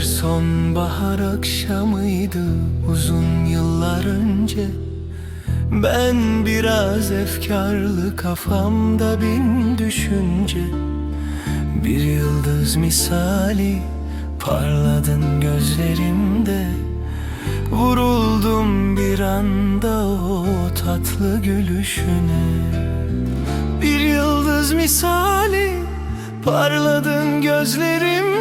sonbahar akşamıydı uzun yıllar önce. Ben biraz efkarlı kafamda bin düşünce. Bir yıldız misali parladın gözlerimde. Vuruldum bir anda o tatlı gülüşüne. Bir yıldız misali parladın gözlerimde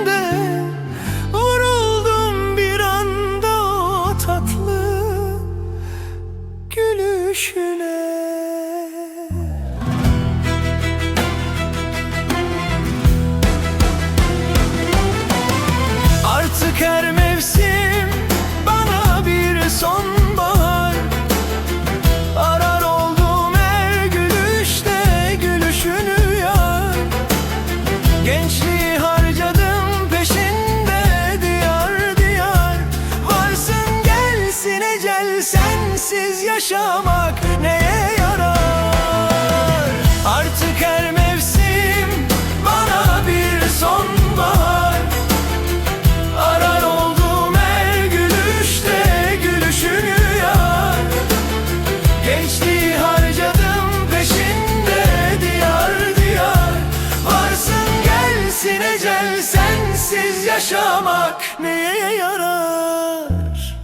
yaşamak neye yarar?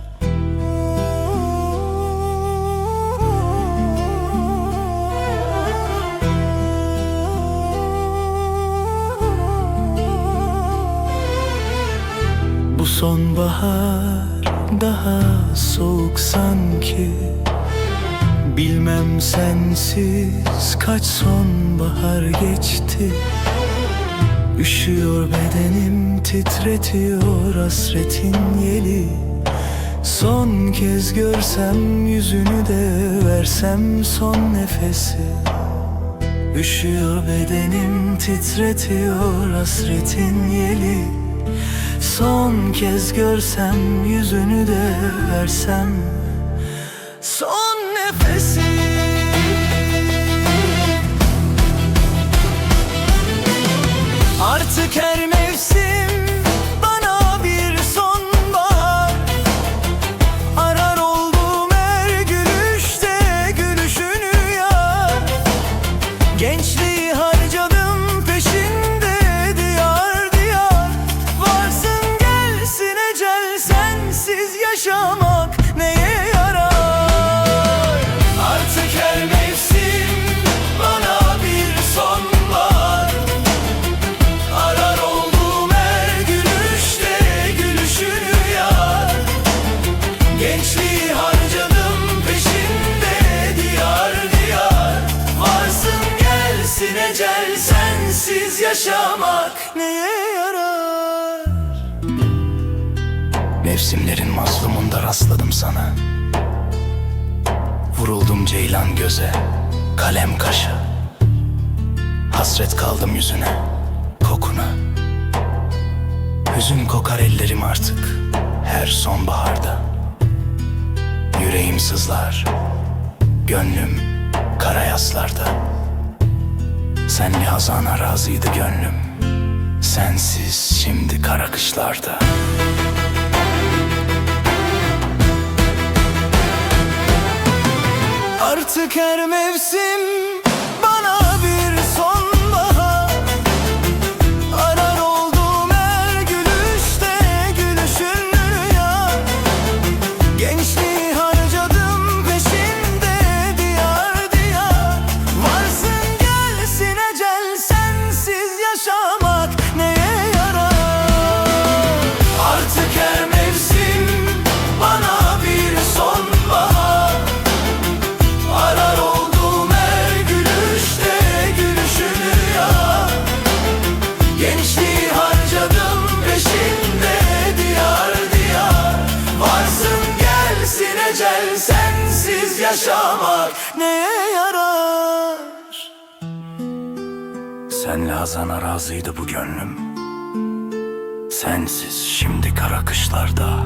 Bu sonbahar daha soğuk sanki Bilmem sensiz kaç sonbahar geçti Üşüyor bedenim titretiyor hasretin yeli. Son kez görsem yüzünü de versem son nefesi. Üşüyor bedenim titretiyor hasretin yeli. Son kez görsem yüzünü de versem Son nefesi Her Gençliği harcadım peşinde diyar diyar. Varsın gelsin ecel sensiz yaşamak neye yarar? Mevsimlerin mazlumunda rastladım sana. Vuruldum ceylan göze, kalem kaşa Hasret kaldım yüzüne, kokuna. Hüzün kokar ellerim artık her sonbaharda Yüreğim sızlar, gönlüm kara yaslarda. Senli hazana razıydı gönlüm. Sensiz şimdi kara kışlarda. Artık her mevsim yaşamak neye yarar? Artık her mevsim bana bir sonbahar Arar oldum her gülüşte gülüşünü yar Gençliği harcadım peşinde diyar diyar Varsın gelsin ecel sensiz yaşamak neye yarar? Senle hazana razıydı bu gönlüm. Sensiz şimdi kara kışlarda